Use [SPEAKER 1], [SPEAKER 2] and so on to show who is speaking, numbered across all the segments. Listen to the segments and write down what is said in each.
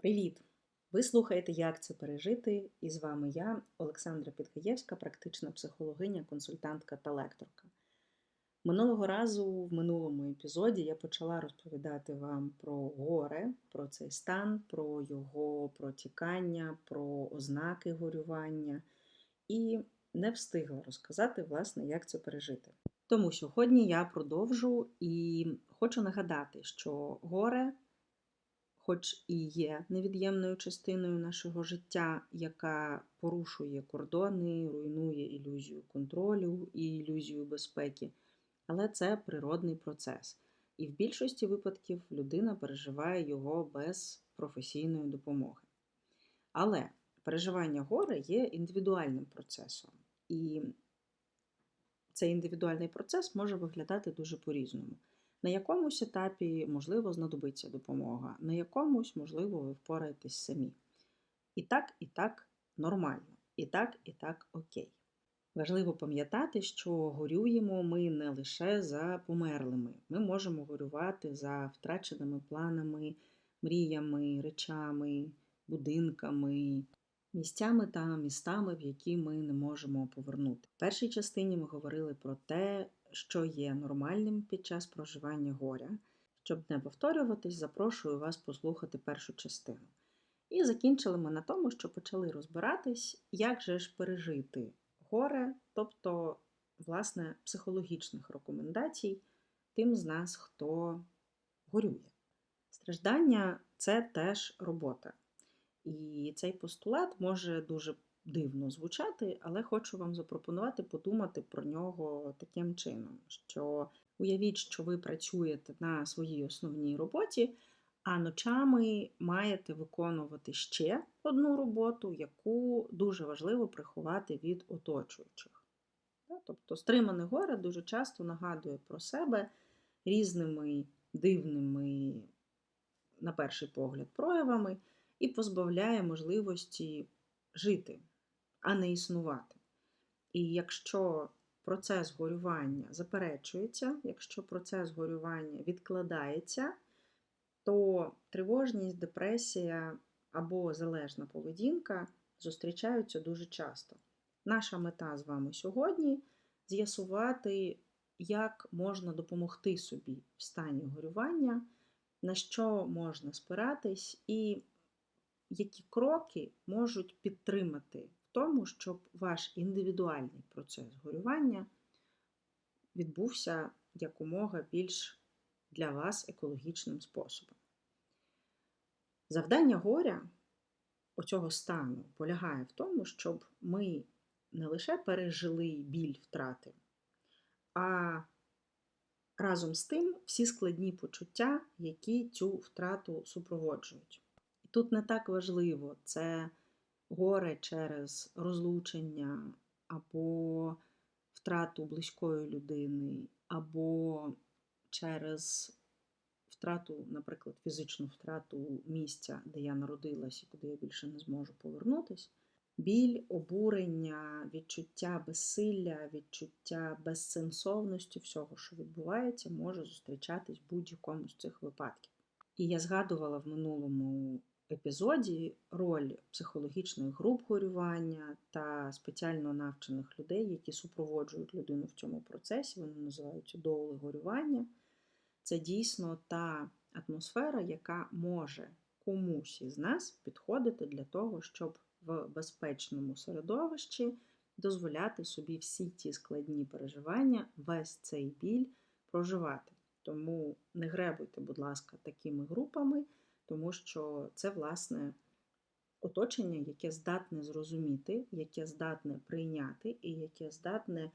[SPEAKER 1] Привіт! Ви слухаєте Як це пережити? І з вами я, Олександра Підгаєвська, практична психологиня, консультантка та лекторка. Минулого разу, в минулому епізоді, я почала розповідати вам про горе, про цей стан, про його протікання, про ознаки горювання і не встигла розказати, власне, як це пережити. Тому сьогодні я продовжу і хочу нагадати, що горе хоч і є невід'ємною частиною нашого життя, яка порушує кордони, руйнує ілюзію контролю і ілюзію безпеки, але це природний процес. І в більшості випадків людина переживає його без професійної допомоги. Але переживання горя є індивідуальним процесом. І цей індивідуальний процес може виглядати дуже по-різному. На якомусь етапі, можливо, знадобиться допомога, на якомусь, можливо, ви впораєтесь самі. І так, і так нормально, і так, і так окей. Важливо пам'ятати, що горюємо ми не лише за померлими. Ми можемо горювати за втраченими планами, мріями, речами, будинками, місцями та містами, в які ми не можемо повернути. В першій частині ми говорили про те, що є нормальним під час проживання горя. Щоб не повторюватись, запрошую вас послухати першу частину. І закінчили ми на тому, що почали розбиратись, як же ж пережити горе, тобто, власне, психологічних рекомендацій тим з нас, хто горює. Страждання це теж робота. І цей постулат може дуже дивно звучати, але хочу вам запропонувати подумати про нього таким чином, що уявіть, що ви працюєте на своїй основній роботі, а ночами маєте виконувати ще одну роботу, яку дуже важливо приховати від оточуючих. Тобто стримане горе дуже часто нагадує про себе різними дивними, на перший погляд, проявами і позбавляє можливості жити а не існувати. І якщо процес горювання заперечується, якщо процес горювання відкладається, то тривожність, депресія або залежна поведінка зустрічаються дуже часто. Наша мета з вами сьогодні з'ясувати, як можна допомогти собі в стані горювання, на що можна спиратись, і які кроки можуть підтримати тому, щоб ваш індивідуальний процес горювання відбувся якомога більш для вас екологічним способом. Завдання горя оцього стану полягає в тому, щоб ми не лише пережили біль втрати, а разом з тим всі складні почуття, які цю втрату супроводжують. І тут не так важливо, це горе через розлучення або втрату близької людини, або через втрату, наприклад, фізичну втрату місця, де я народилась і куди я більше не зможу повернутися. Біль, обурення, відчуття безсилля, відчуття безсенсовності всього, що відбувається, може зустрічатись будь-якому з цих випадків. І я згадувала в минулому епізоді роль психологічних груп горювання та спеціально навчених людей, які супроводжують людину в цьому процесі, вони називаються доули горювання. Це дійсно та атмосфера, яка може комусь із нас підходити для того, щоб в безпечному середовищі дозволяти собі всі ті складні переживання, весь цей біль проживати. Тому не гребуйте, будь ласка, такими групами тому що це, власне, оточення, яке здатне зрозуміти, яке здатне прийняти і яке здатне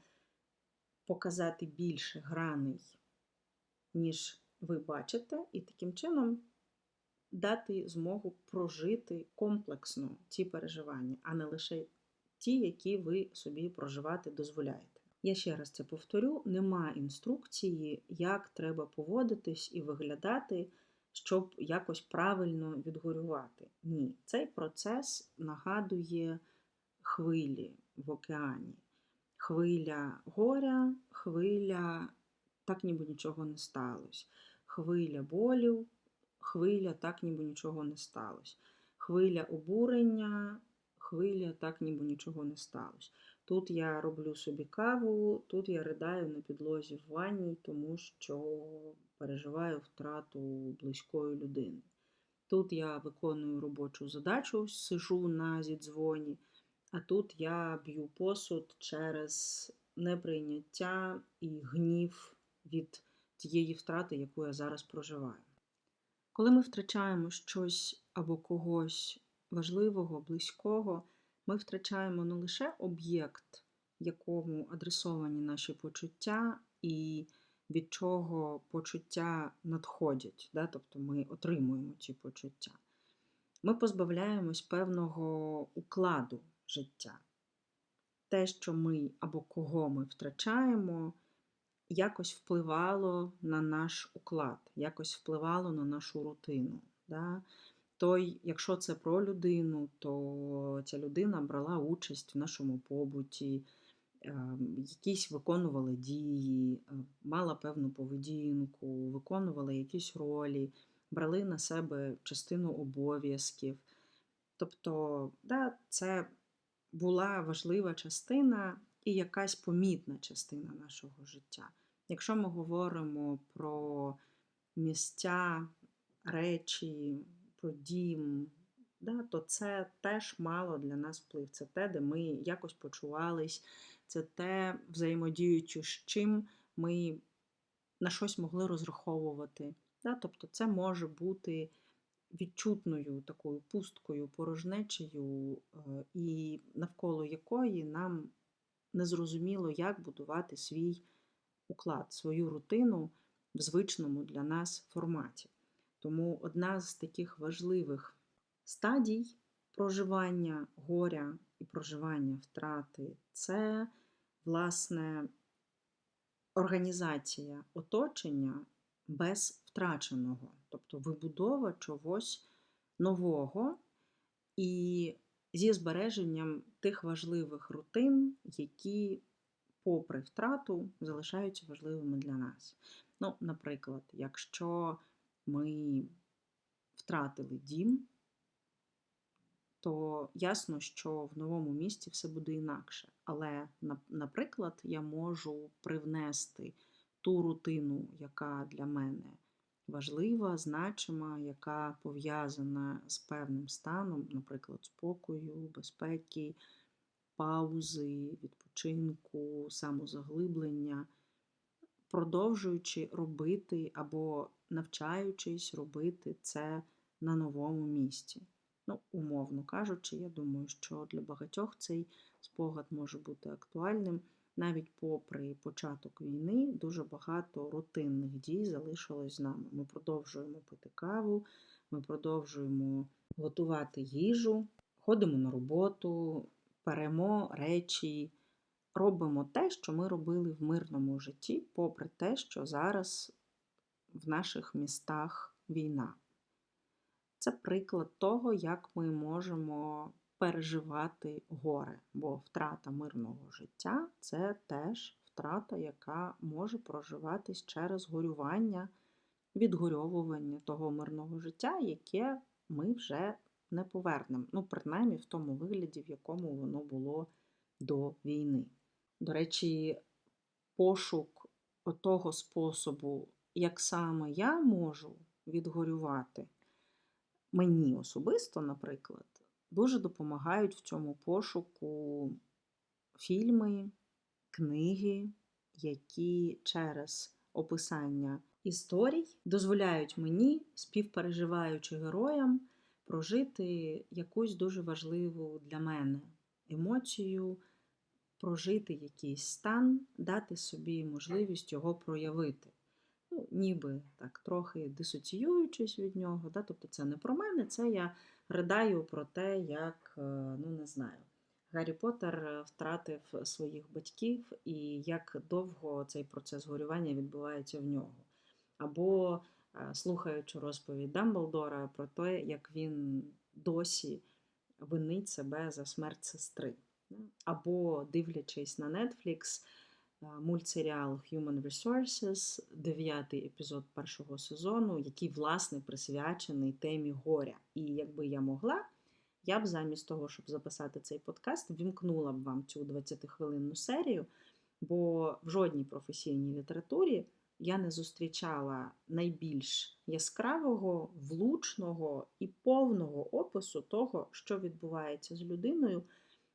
[SPEAKER 1] показати більше граней, ніж ви бачите, і таким чином дати змогу прожити комплексно ці переживання, а не лише ті, які ви собі проживати дозволяєте. Я ще раз це повторю: нема інструкції, як треба поводитись і виглядати щоб якось правильно відгорювати. Ні, цей процес нагадує хвилі в океані. Хвиля горя, хвиля так ніби нічого не сталося. Хвиля болю, хвиля так ніби нічого не сталося. хвиля обурення, хвиля так, ніби нічого не сталося. Тут я роблю собі каву, тут я ридаю на підлозі в ванні, тому що переживаю втрату близької людини. Тут я виконую робочу задачу, сижу на зідзвоні, а тут я б'ю посуд через неприйняття і гнів від тієї втрати, яку я зараз проживаю. Коли ми втрачаємо щось або когось важливого, близького, ми втрачаємо не лише об'єкт, якому адресовані наші почуття, і від чого почуття надходять, да? тобто ми отримуємо ці почуття. Ми позбавляємось певного укладу життя. Те, що ми або кого ми втрачаємо, якось впливало на наш уклад, якось впливало на нашу рутину. Да? Той, якщо це про людину, то ця людина брала участь в нашому побуті, якісь виконували дії, е, мала певну поведінку, виконувала якісь ролі, брали на себе частину обов'язків. Тобто, да, це була важлива частина і якась помітна частина нашого життя. Якщо ми говоримо про місця, речі, про дім, да, то це теж мало для нас вплив. Це те, де ми якось почувались, це те, взаємодіючи з чим ми на щось могли розраховувати. Тобто це може бути відчутною такою пусткою, порожнечею, е, і навколо якої нам незрозуміло, як будувати свій уклад, свою рутину в звичному для нас форматі. Тому одна з таких важливих стадій проживання горя і проживання втрати це, власне, організація оточення без втраченого, тобто вибудова чогось нового і зі збереженням тих важливих рутин, які, попри втрату, залишаються важливими для нас. Ну, Наприклад, якщо ми втратили дім, то ясно, що в новому місті все буде інакше. Але, наприклад, я можу привнести ту рутину, яка для мене важлива, значима, яка пов'язана з певним станом, наприклад, спокою, безпеки, паузи, відпочинку, самозаглиблення, продовжуючи робити або навчаючись робити це на новому місці. Ну, умовно кажучи, я думаю, що для багатьох цей спогад може бути актуальним. Навіть попри початок війни, дуже багато рутинних дій залишилось з нами. Ми продовжуємо пити каву, ми продовжуємо готувати їжу, ходимо на роботу, перемо речі, робимо те, що ми робили в мирному житті, попри те, що зараз в наших містах війна. Це приклад того, як ми можемо переживати горе, бо втрата мирного життя це теж втрата, яка може проживатись через горювання, відгорьовування того мирного життя, яке ми вже не повернемо. Ну, принаймні в тому вигляді, в якому воно було до війни. До речі, пошук того способу, як саме я можу відгорювати, мені особисто, наприклад, дуже допомагають в цьому пошуку фільми, книги, які через описання історій дозволяють мені, співпереживаючи героям, прожити якусь дуже важливу для мене емоцію, прожити якийсь стан, дати собі можливість його проявити ну, ніби так трохи дисоціюючись від нього. Да? Тобто це не про мене, це я ридаю про те, як, е, ну не знаю, Гаррі Поттер втратив своїх батьків і як довго цей процес горювання відбувається в нього. Або е, слухаючи розповідь Дамблдора про те, як він досі винить себе за смерть сестри. Або дивлячись на Netflix, мультсеріал Human Resources, дев'ятий епізод першого сезону, який, власне, присвячений темі горя. І якби я могла, я б замість того, щоб записати цей подкаст, вімкнула б вам цю 20-хвилинну серію, бо в жодній професійній літературі я не зустрічала найбільш яскравого, влучного і повного опису того, що відбувається з людиною,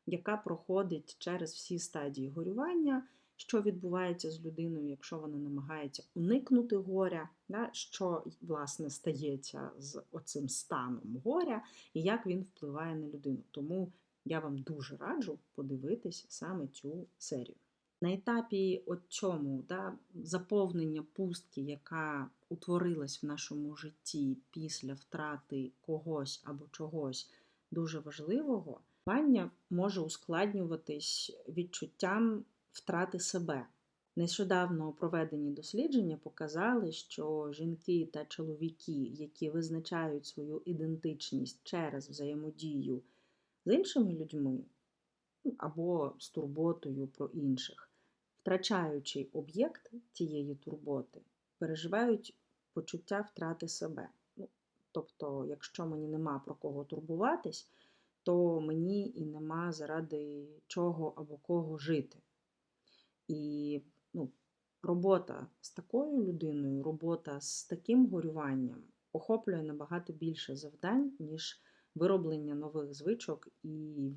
[SPEAKER 1] яка проходить через всі стадії горювання, що відбувається з людиною, якщо вона намагається уникнути горя, що власне стається з оцим станом горя, і як він впливає на людину. Тому я вам дуже раджу подивитись саме цю серію. На етапі от цьому да, заповнення пустки, яка утворилась в нашому житті після втрати когось або чогось дуже важливого, Вання може ускладнюватись відчуттям втрати себе. Нещодавно проведені дослідження показали, що жінки та чоловіки, які визначають свою ідентичність через взаємодію з іншими людьми ну, або з турботою про інших, втрачаючи об'єкт цієї турботи, переживають почуття втрати себе. Ну, Тобто, якщо мені нема про кого турбуватись, то мені і нема заради чого або кого жити. І ну, робота з такою людиною, робота з таким горюванням охоплює набагато більше завдань, ніж вироблення нових звичок і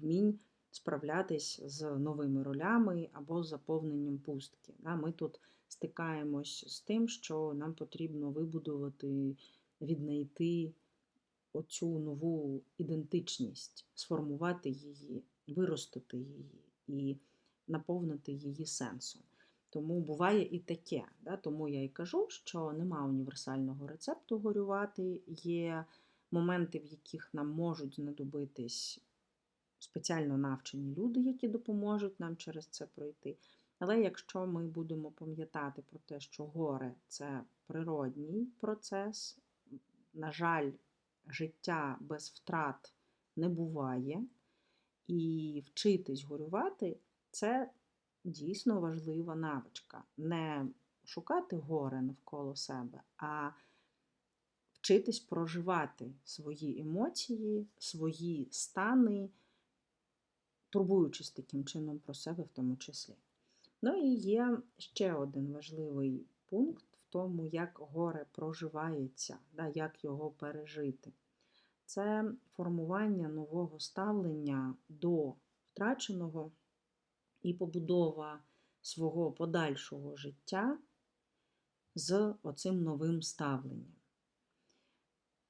[SPEAKER 1] вмінь справлятись з новими ролями або заповненням пустки. Ми тут стикаємось з тим, що нам потрібно вибудувати, віднайти оцю нову ідентичність, сформувати її, виростити її і наповнити її сенсом. Тому буває і таке. Да? Тому я і кажу, що нема універсального рецепту горювати, є моменти, в яких нам можуть знадобитись спеціально навчені люди, які допоможуть нам через це пройти. Але якщо ми будемо пам'ятати про те, що горе це природній процес, на жаль, життя без втрат не буває, і вчитись горювати це дійсно важлива навичка. Не шукати горе навколо себе, а вчитись проживати свої емоції, свої стани турбуючись таким чином про себе в тому числі. Ну і є ще один важливий пункт в тому, як горе проживається, да, як його пережити. Це формування нового ставлення до втраченого і побудова свого подальшого життя з оцим новим ставленням.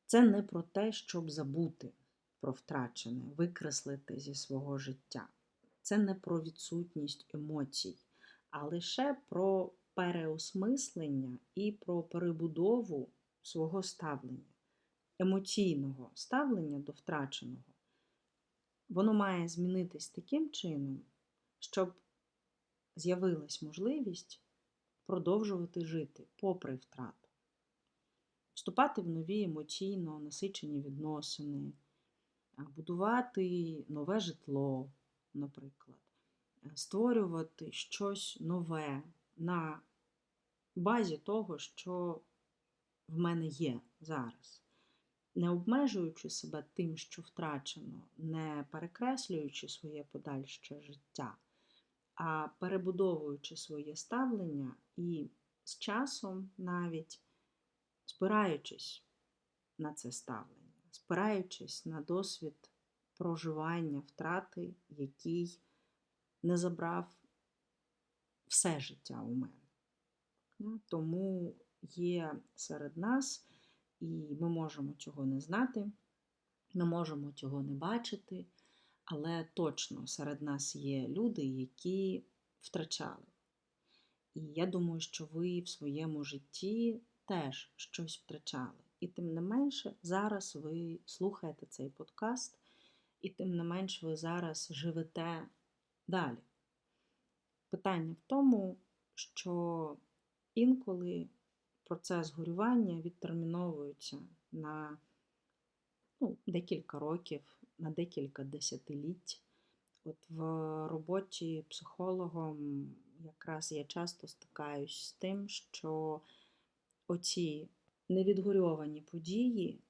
[SPEAKER 1] Це не про те, щоб забути про втрачене, викреслити зі свого життя. Це не про відсутність емоцій, а лише про переосмислення і про перебудову свого ставлення, емоційного ставлення до втраченого. Воно має змінитись таким чином, щоб з'явилась можливість продовжувати жити попри втрату, вступати в нові емоційно насичені відносини будувати нове житло, наприклад, створювати щось нове на базі того, що в мене є зараз. Не обмежуючи себе тим, що втрачено, не перекреслюючи своє подальше життя, а перебудовуючи своє ставлення і з часом навіть спираючись на це ставлення спираючись на досвід проживання втрати, який не забрав все життя у мене. Тому є серед нас, і ми можемо цього не знати, ми можемо цього не бачити, але точно серед нас є люди, які втрачали. І я думаю, що ви в своєму житті теж щось втрачали. І тим не менше, зараз ви слухаєте цей подкаст, і тим не менш ви зараз живете далі. Питання в тому, що інколи процес горювання відтерміновується на ну, декілька років, на декілька десятиліть. От в роботі психологом якраз я часто стикаюсь з тим, що оці невідгорьовані події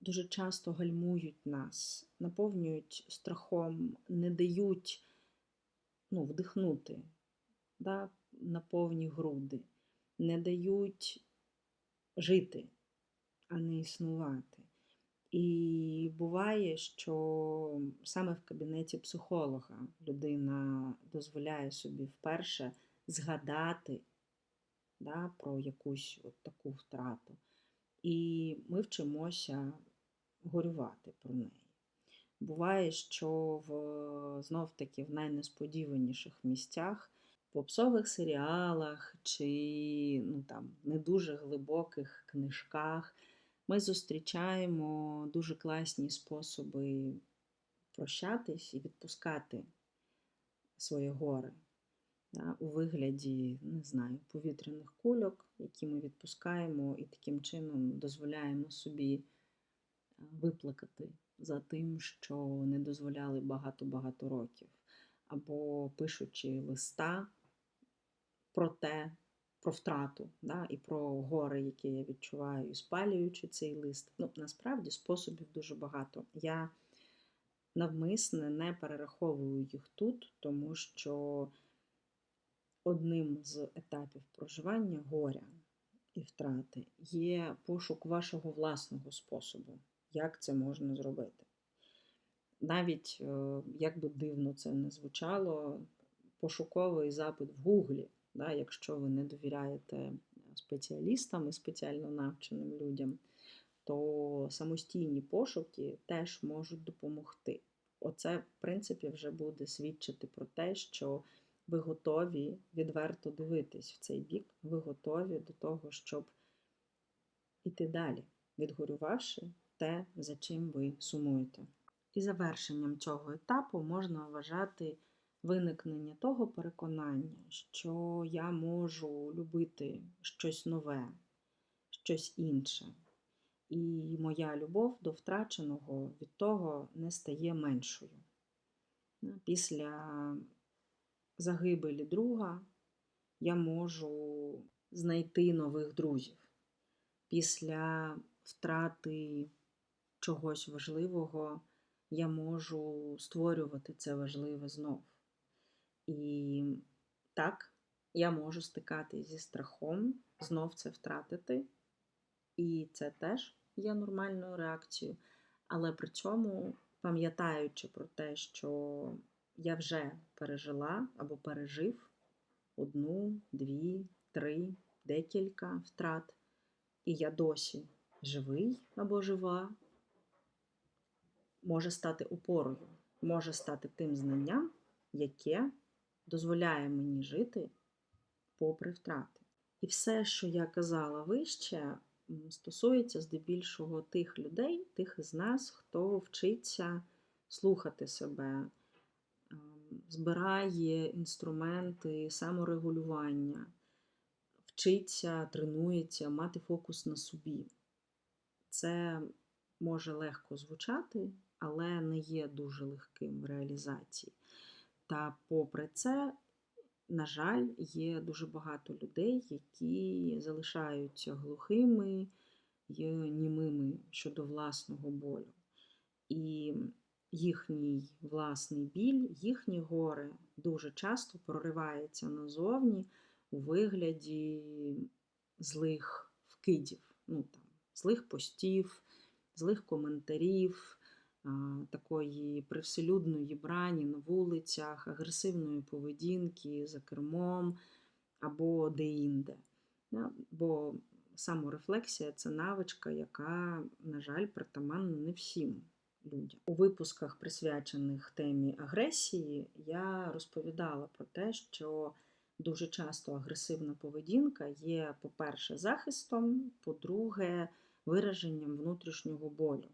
[SPEAKER 1] дуже часто гальмують нас, наповнюють страхом, не дають ну, вдихнути да, на повні груди, не дають жити, а не існувати. І буває, що саме в кабінеті психолога людина дозволяє собі вперше згадати да, про якусь от таку втрату. І ми вчимося горювати про неї. Буває, що в, знов таки в найнесподіваніших місцях, в попсових серіалах чи ну, там, не дуже глибоких книжках ми зустрічаємо дуже класні способи прощатись і відпускати своє горе да, у вигляді, не знаю, повітряних кульок, які ми відпускаємо, і таким чином дозволяємо собі виплакати за тим, що не дозволяли багато-багато років, або пишучи листа про те, про втрату да, і про горе, яке я відчуваю, і спалюючи цей лист. Ну, насправді способів дуже багато. Я навмисне не перераховую їх тут, тому що одним з етапів проживання горя і втрати є пошук вашого власного способу, як це можна зробити. Навіть, е, як би дивно це не звучало, пошуковий запит в Гуглі да, якщо ви не довіряєте спеціалістам і спеціально навченим людям, то самостійні пошуки теж можуть допомогти. Оце, в принципі, вже буде свідчити про те, що ви готові відверто дивитись в цей бік, ви готові до того, щоб іти далі, відгорювавши те, за чим ви сумуєте. І завершенням цього етапу можна вважати виникнення того переконання, що я можу любити щось нове, щось інше. І моя любов до втраченого від того не стає меншою. Після загибелі друга я можу знайти нових друзів. Після втрати чогось важливого я можу створювати це важливе знов. І так, я можу стикатись зі страхом, знов це втратити. І це теж є нормальною реакцією. Але при цьому, пам'ятаючи про те, що я вже пережила або пережив одну, дві, три, декілька втрат, і я досі живий або жива, може стати опорою, може стати тим знанням, яке дозволяє мені жити попри втрати. І все, що я казала вище, стосується здебільшого тих людей, тих із нас, хто вчиться слухати себе, ем, збирає інструменти саморегулювання, вчиться, тренується, мати фокус на собі. Це може легко звучати, але не є дуже легким в реалізації. Та попри це, на жаль, є дуже багато людей, які залишаються глухими і німими щодо власного болю. І їхній власний біль, їхні горе дуже часто проривається назовні у вигляді злих вкидів, ну, там, злих постів, злих коментарів такої привселюдної брані на вулицях, агресивної поведінки за кермом або деінде. Бо саморефлексія це навичка, яка, на жаль, притаманна не всім людям. У випусках, присвячених темі агресії, я розповідала про те, що дуже часто агресивна поведінка є, по-перше, захистом, по-друге, вираженням внутрішнього болю.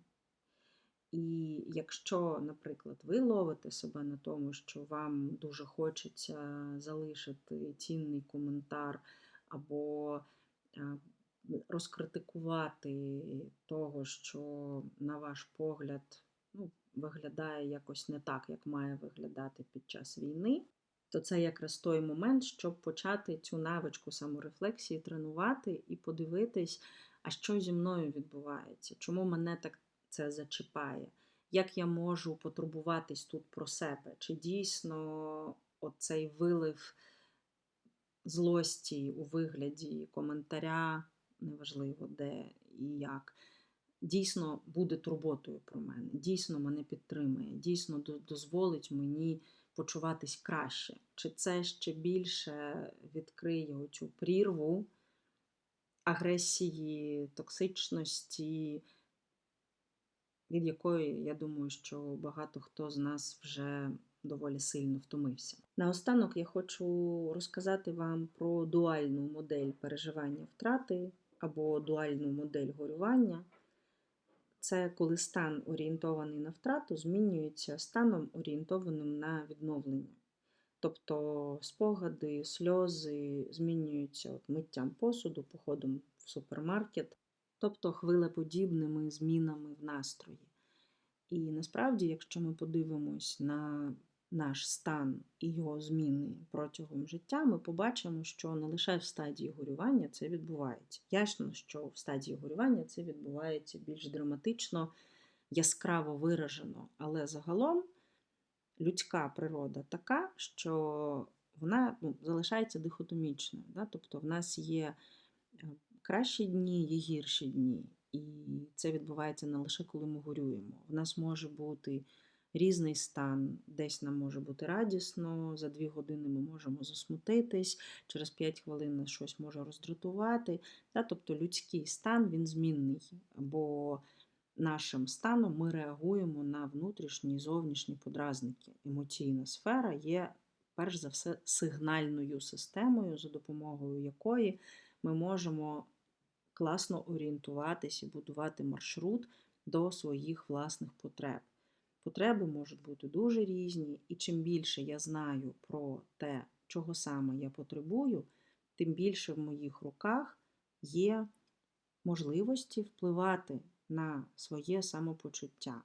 [SPEAKER 1] І якщо, наприклад, ви ловите себе на тому, що вам дуже хочеться залишити цінний коментар або е, розкритикувати того, що, на ваш погляд, ну, виглядає якось не так, як має виглядати під час війни, то це якраз той момент, щоб почати цю навичку саморефлексії тренувати і подивитись, а що зі мною відбувається, чому мене так це зачіпає. Як я можу потурбуватись тут про себе? Чи дійсно оцей вилив злості у вигляді коментаря, неважливо де і як, дійсно буде турботою про мене, дійсно мене підтримує, дійсно дозволить мені почуватись краще? Чи це ще більше відкриє оцю прірву агресії, токсичності, від якої, я думаю, що багато хто з нас вже доволі сильно втомився. Наостанок я хочу розказати вам про дуальну модель переживання втрати або дуальну модель горювання. Це коли стан орієнтований на втрату змінюється станом орієнтованим на відновлення. Тобто спогади, сльози змінюються от миттям посуду, походом в супермаркет, тобто хвилеподібними змінами в настрої. І насправді, якщо ми подивимось на наш стан і його зміни протягом життя, ми побачимо, що не лише в стадії горювання це відбувається. Ясно, що в стадії горювання це відбувається більш драматично, яскраво виражено, але загалом людська природа така, що вона ну, залишається дихотомічною. Да? Тобто в нас є е, кращі дні, є гірші дні. І це відбувається не лише коли ми горюємо. В нас може бути різний стан, десь нам може бути радісно, за дві години ми можемо засмутитись, через 5 хвилин нас щось може роздратувати. Тобто людський стан він змінний. бо нашим станом ми реагуємо на внутрішні і зовнішні подразники. Емоційна сфера є, перш за все, сигнальною системою, за допомогою якої ми можемо класно орієнтуватись і будувати маршрут до своїх власних потреб. Потреби можуть бути дуже різні, і чим більше я знаю про те, чого саме я потребую, тим більше в моїх руках є можливості впливати на своє самопочуття.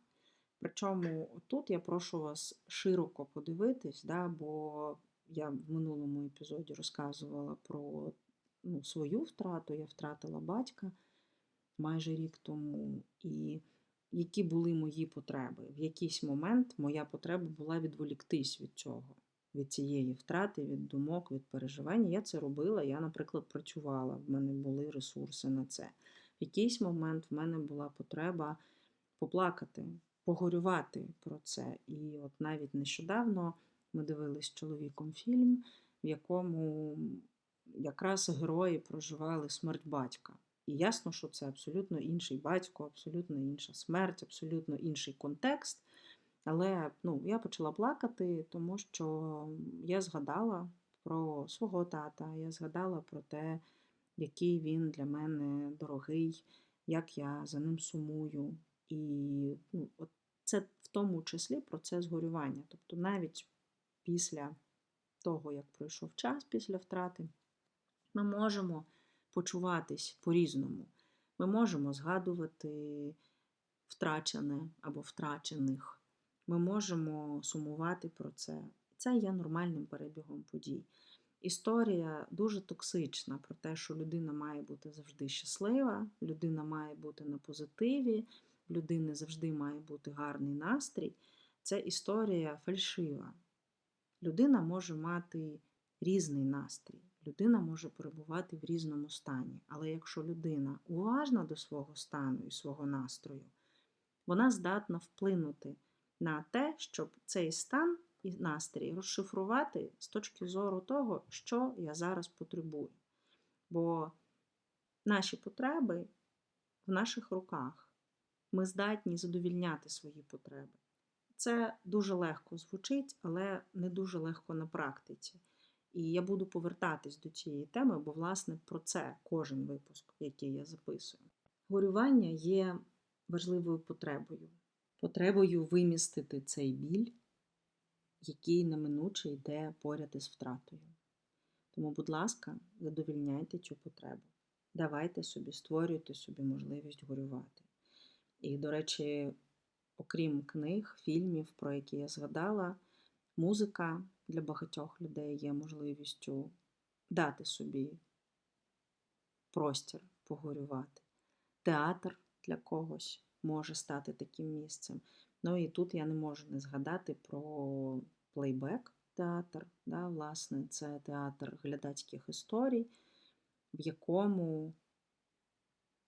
[SPEAKER 1] Причому тут я прошу вас широко подивитись, да, бо я в минулому епізоді розказувала про ну, свою втрату, я втратила батька майже рік тому. І які були мої потреби. В якийсь момент моя потреба була відволіктись від цього, від цієї втрати, від думок, від переживань. Я це робила. Я, наприклад, працювала, в мене були ресурси на це. В якийсь момент в мене була потреба поплакати, погорювати про це. І от навіть нещодавно ми дивились з чоловіком фільм, в якому якраз герої проживали смерть батька. І ясно, що це абсолютно інший батько, абсолютно інша смерть, абсолютно інший контекст. Але ну, я почала плакати, тому що я згадала про свого тата, я згадала про те, який він для мене дорогий, як я за ним сумую. І ну, от це в тому числі процес горювання. Тобто навіть після того, як пройшов час після втрати, ми можемо почуватись по-різному. Ми можемо згадувати втрачене або втрачених. Ми можемо сумувати про це. Це є нормальним перебігом подій. Історія дуже токсична про те, що людина має бути завжди щаслива, людина має бути на позитиві, людини завжди має бути гарний настрій. Це історія фальшива. Людина може мати різний настрій, людина може перебувати в різному стані. Але якщо людина уважна до свого стану і свого настрою, вона здатна вплинути на те, щоб цей стан і настрій розшифрувати з точки зору того, що я зараз потребую. Бо наші потреби в наших руках. Ми здатні задовільняти свої потреби. Це дуже легко звучить, але не дуже легко на практиці. І я буду повертатись до цієї теми, бо, власне, про це кожен випуск, який я записую. Горювання є важливою потребою, потребою вимістити цей біль, який неминуче йде поряд із втратою. Тому, будь ласка, задовільняйте цю потребу. Давайте собі, створюйте собі можливість горювати. І, до речі, окрім книг, фільмів, про які я згадала, музика для багатьох людей є можливістю дати собі простір погорювати. Театр для когось може стати таким місцем. Ну і тут я не можу не згадати про плейбек театр. Да, Власне, це театр глядацьких історій, в якому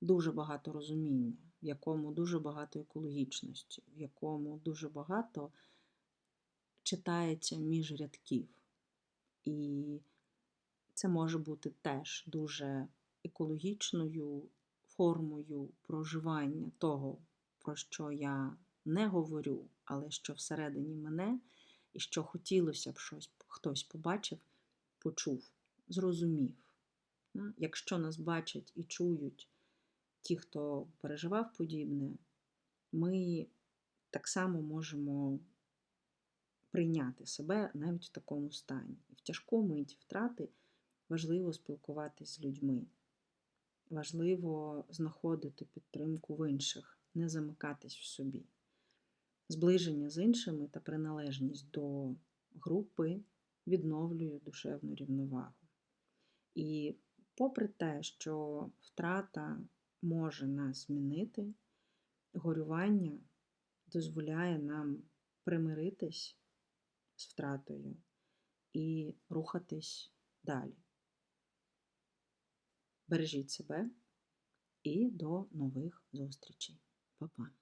[SPEAKER 1] дуже багато розуміння, в якому дуже багато екологічності, в якому дуже багато читається між рядків. І це може бути теж дуже екологічною формою проживання того, про що я не говорю, але що всередині мене, і що хотілося б щось хтось побачив, почув, зрозумів. Якщо нас бачать і чують ті, хто переживав подібне, ми так само можемо прийняти себе навіть в такому стані. І в тяжку мить втрати важливо спілкуватись з людьми. Важливо знаходити підтримку в інших, не замикатись в собі. Зближення з іншими та приналежність до групи відновлює душевну рівновагу. І попри те, що втрата може нас змінити, горювання дозволяє нам примиритись з втратою і рухатись далі. Бережіть себе і до нових зустрічей. Па-па!